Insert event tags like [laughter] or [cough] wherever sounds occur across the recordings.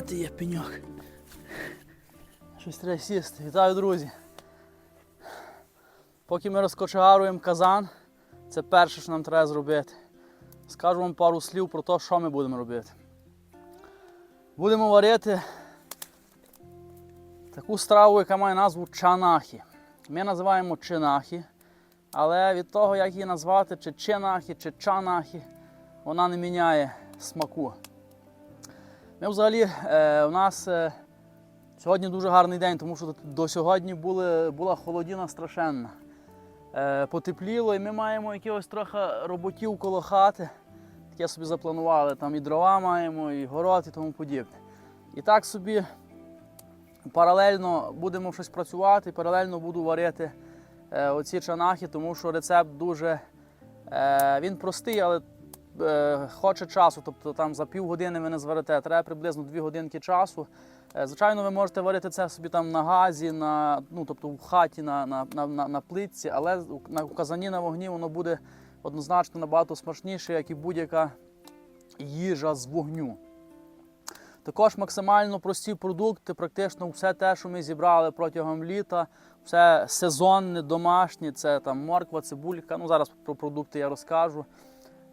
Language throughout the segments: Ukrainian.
Де ти є пеньок? Щось треба сісти. Вітаю, друзі. Поки ми розкочегаруємо казан, це перше, що нам треба зробити. Скажу вам пару слів про те, що ми будемо робити. Будемо варити таку страву, яка має назву чанахі. Ми називаємо чинахі, але від того, як її назвати, чи чинахі, чи чанахі, вона не міняє смаку. Ми взагалі, е, у нас е, сьогодні дуже гарний день, тому що до сьогодні були, була холодіна страшенна. Е, потепліло, і ми маємо якихось трохи роботів коло хати. Таке собі запланували. Там і дрова маємо, і город, і тому подібне. І так собі паралельно будемо щось працювати, паралельно буду варити оці чанахи, тому що рецепт дуже він простий, але е, хоче часу. Тобто там за півгодини ви не зварите, треба приблизно 2 годинки часу. Е, Звичайно, ви можете варити це собі там на газі, на, ну, тобто в хаті на, на, на, на, на плитці, але на в казані на вогні воно буде однозначно набагато смачніше, як і будь-яка їжа з вогню. Також максимально прості продукти, практично все те, що ми зібрали протягом літа, все сезонне, домашнє, це там морква, цибулька. Ну зараз про продукти я розкажу.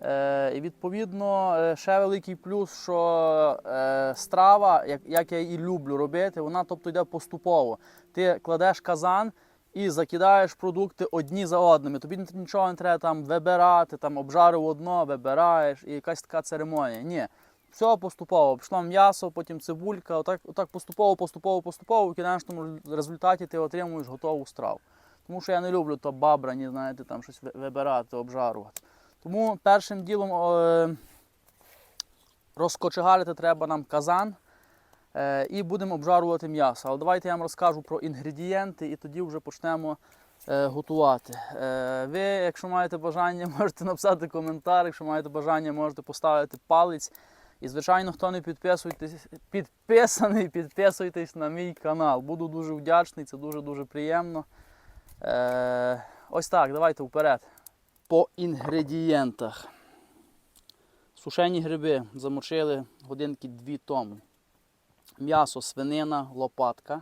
Е, і відповідно, е, ще великий плюс, що е, страва, як, я і люблю робити, вона тобто йде поступово. Ти кладеш казан і закидаєш продукти одні за одними. Тобі нічого не треба там вибирати, там обжарив одно, вибираєш і якась така церемонія. Ні. Все поступово. Пішло м'ясо, потім цибулька, отак, отак поступово, поступово, поступово, в кінечному результаті ти отримуєш готову страву. Тому що я не люблю то бабрані, знаєте, там щось вибирати, обжарувати. Тому першим ділом е, розкочегарити треба нам казан е, і будемо обжарувати м'ясо. Але давайте я вам розкажу про інгредієнти і тоді вже почнемо е, готувати. Ви, якщо маєте бажання, [laughs] можете написати коментар, якщо маєте бажання, можете поставити палець. І, звичайно, хто не підписуйтесь, підписаний, [laughs] підписуйтесь на мій канал. Буду дуже вдячний, це дуже-дуже приємно. Ось так, давайте вперед. По інгредієнтах. Сушені гриби замочили годинки дві тому. М'ясо, свинина, лопатка,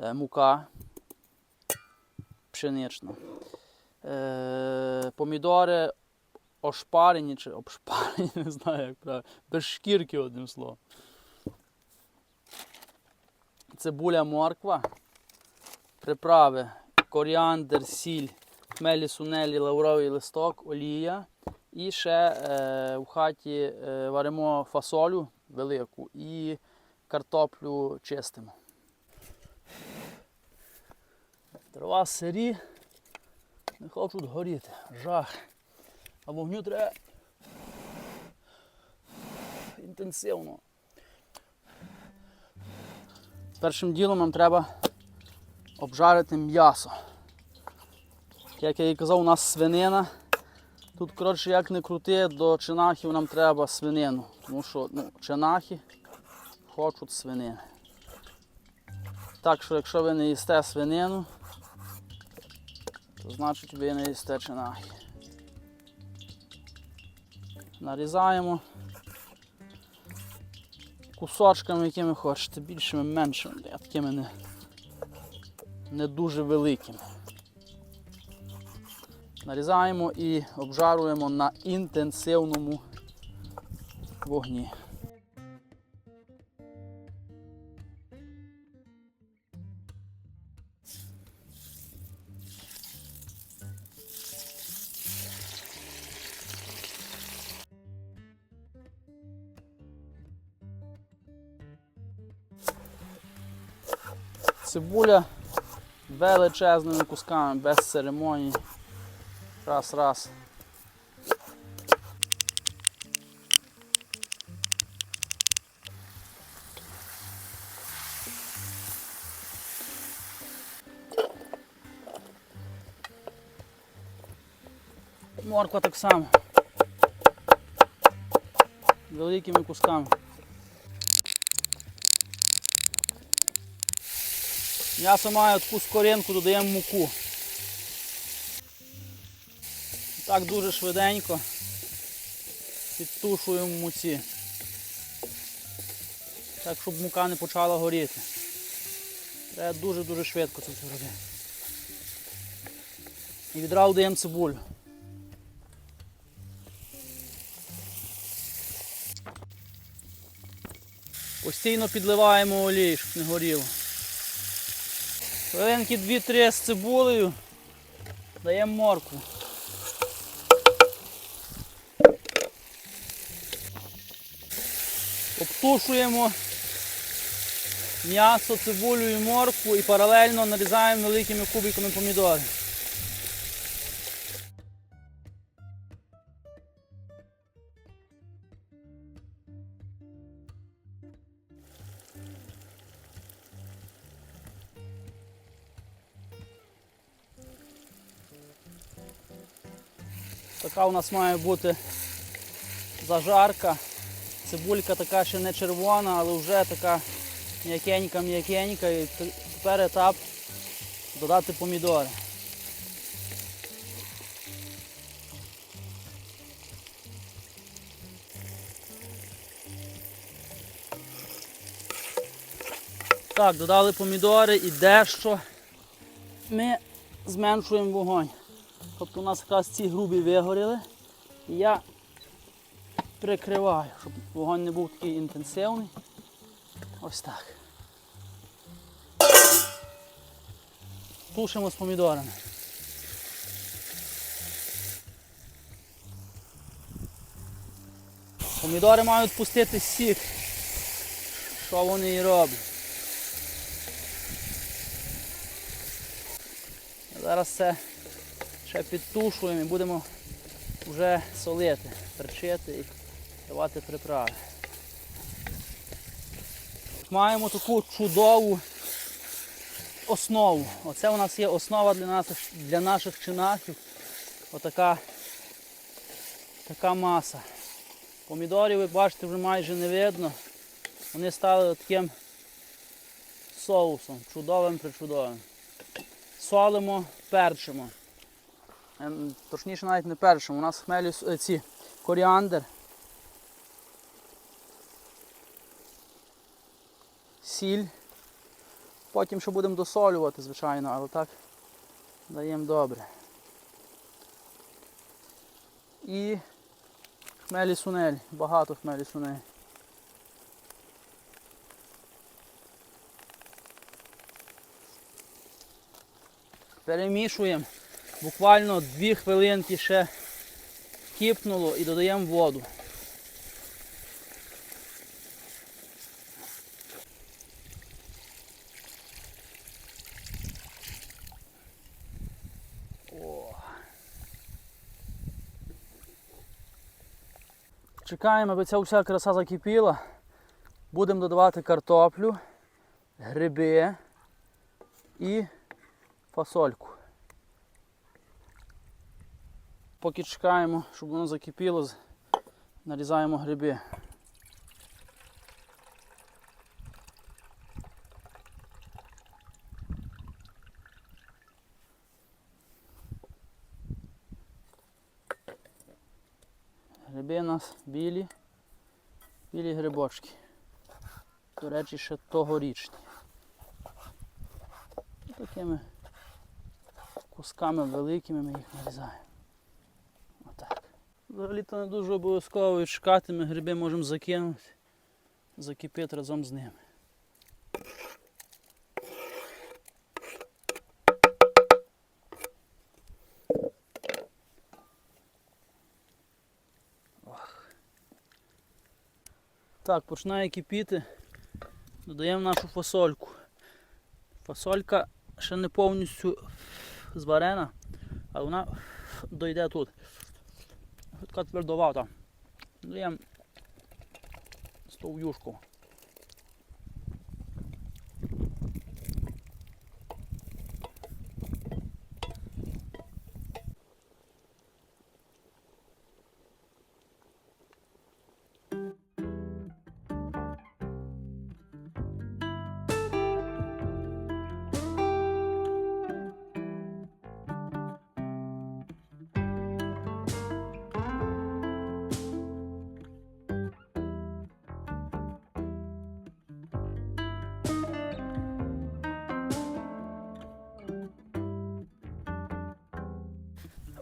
е, мука пшенична. Е, помідори ошпарені чи обшпарені, [laughs] не знаю як правильно. Без шкірки, одним словом. Цибуля, морква, приправи, коріандр, сіль, хмелі, сунелі, лавровий листок, олія. І ще е, в хаті е, варимо фасолю велику і картоплю чистимо. Дрова сирі, не хочуть горіти. Жах. А вогню треба інтенсивно. Першим ділом нам треба обжарити м'ясо. Як я і казав, у нас свинина. Тут, коротше, як не крути, до чинахів нам треба свинину. Тому що ну, чинахи хочуть свинини. Так що, якщо ви не їсте свинину, то значить ви не їсте чинахи. Нарізаємо кусочками, якими хочете, більшими, меншими, такими не, не дуже великими. Нарізаємо і обжаруємо на інтенсивному вогні. Цибуля величезними кусками, без церемоній. Раз, раз. Морква так само. Великими кусками. М'ясо має таку скоринку, додаємо муку. Так дуже швиденько підтушуємо муці. так щоб мука не почала горіти. Треба дуже-дуже швидко це все робити. І відразу даємо цибулю. Постійно підливаємо олій, щоб не горіло. Хвилинки 2-3 з цибулею. Даємо моркву. Обтушуємо м'ясо, цибулю і моркву і паралельно нарізаємо великими кубиками помідори. Така у нас має бути зажарка. Цибулька така ще не червона, але вже така м'якенька-м'якенька. І тепер етап додати помідори. Так, додали помідори і дещо ми зменшуємо вогонь. Тобто у нас якраз ці грубі вигоріли. І я прикриваю, щоб вогонь не був такий інтенсивний. Ось так. Тушимо з помідорами. Помідори мають пустити сік. Що вони і роблять. Зараз це ще підтушуємо і будемо вже солити, перчити давати приправи. Маємо таку чудову основу. Оце у нас є основа для наших, для наших чинахів. Отака така маса. Помідорів, ви бачите, вже майже не видно. Вони стали таким соусом, чудовим причудовим. Солимо, перчимо. Ем, Точніше навіть не першим. У нас хмелі е, ці коріандр. Сіль. Потім ще будемо досолювати, звичайно, але так даємо добре. І хмелі сунель, багато хмелі сунель. Перемішуємо. Буквально 2 хвилинки ще кипнуло і додаємо воду. Чекаємо, аби ця вся краса закипіла. Будемо додавати картоплю, гриби і фасольку. Поки чекаємо, щоб воно закипіло, нарізаємо гриби. Гриби у нас білі, білі грибочки. До речі, ще тогорічні. Такими кусками великими ми їх нарізаємо. Отак. Взагалі то не дуже обов'язково чекати, ми гриби можемо закинути, закипити разом з ними. Так, починає кипіти. Додаємо нашу фасольку. Фасолька ще не повністю зварена, але вона дойде тут. Така твердовата. Додаємо стов'юшку.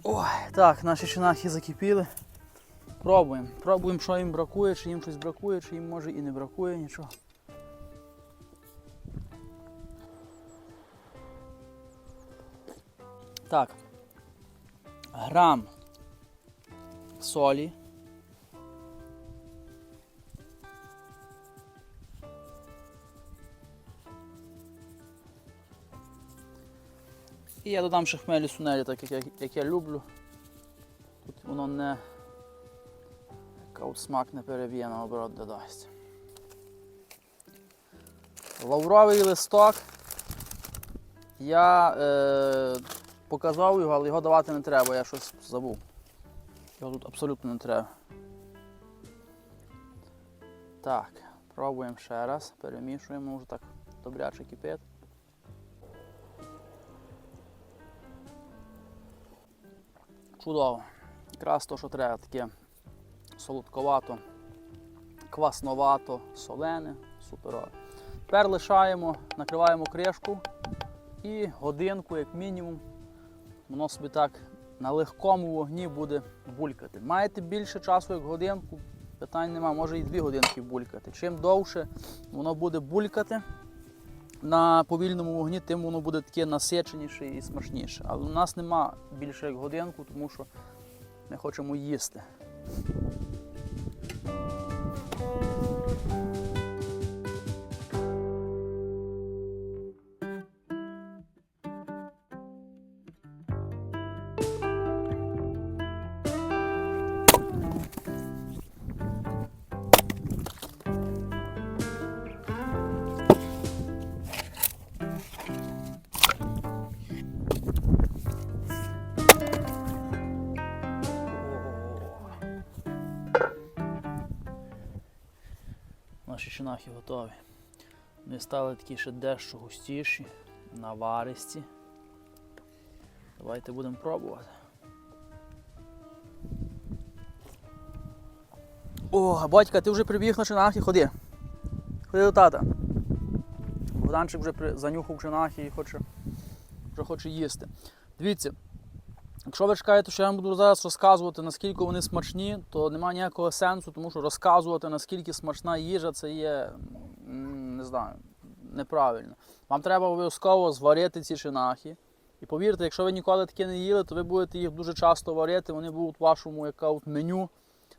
Ой, так, наші чинахи закипіли. Пробуємо. Пробуємо, що їм бракує, чи їм щось бракує, чи їм може і не бракує нічого. Так. Грам солі. І я додам ще хмелі сунелі, так як я, як я люблю. Тут воно не смак не переб'є, наоборот додасть. Лавровий листок. Я е, показав його, але його давати не треба, я щось забув. Його тут абсолютно не треба. Так, пробуємо ще раз, перемішуємо, вже так добряче кипить. Чудово. Якраз то, що треба, таке солодковато, квасновато, солене, суперово. Тепер лишаємо, накриваємо кришку і годинку, як мінімум, воно собі так на легкому вогні буде булькати. Маєте більше часу, як годинку, питань немає, може і дві годинки булькати. Чим довше воно буде булькати на повільному вогні, тим воно буде таке насиченіше і смачніше. Але у нас нема більше як годинку, тому що ми хочемо їсти. Шинахи готові. Вони стали такі ще дещо густіші, наваристі. Давайте будемо пробувати. О, батька, ти вже прибіг на шинахи, ходи. Ходи до тата. Богданчик вже занюхав шинахи і хоче, вже хоче їсти. Дивіться, Якщо ви чекаєте, що я вам буду зараз розказувати, наскільки вони смачні, то немає ніякого сенсу, тому що розказувати, наскільки смачна їжа, це є, не знаю, неправильно. Вам треба обов'язково зварити ці шинахи. І повірте, якщо ви ніколи таке не їли, то ви будете їх дуже часто варити, вони будуть в вашому от меню.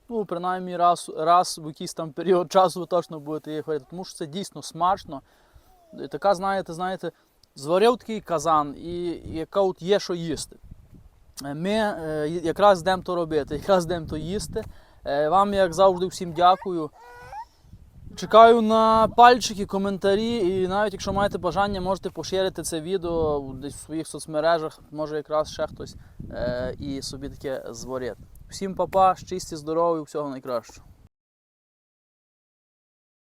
Ну, принаймні раз, раз в якийсь там період часу ви точно будете їх варити, тому що це дійсно смачно. І така, знаєте, знаєте, зварив такий казан, і яка от є, що їсти. Ми е, якраз йдемо то робити, якраз йдемо то їсти. Е, Вам, як завжди, всім дякую. Чекаю на пальчики, коментарі, і навіть якщо маєте бажання, можете поширити це відео десь в своїх соцмережах, може якраз ще хтось е, і собі таке зворить. Всім па-па, щасті, здоров'я, всього найкращого.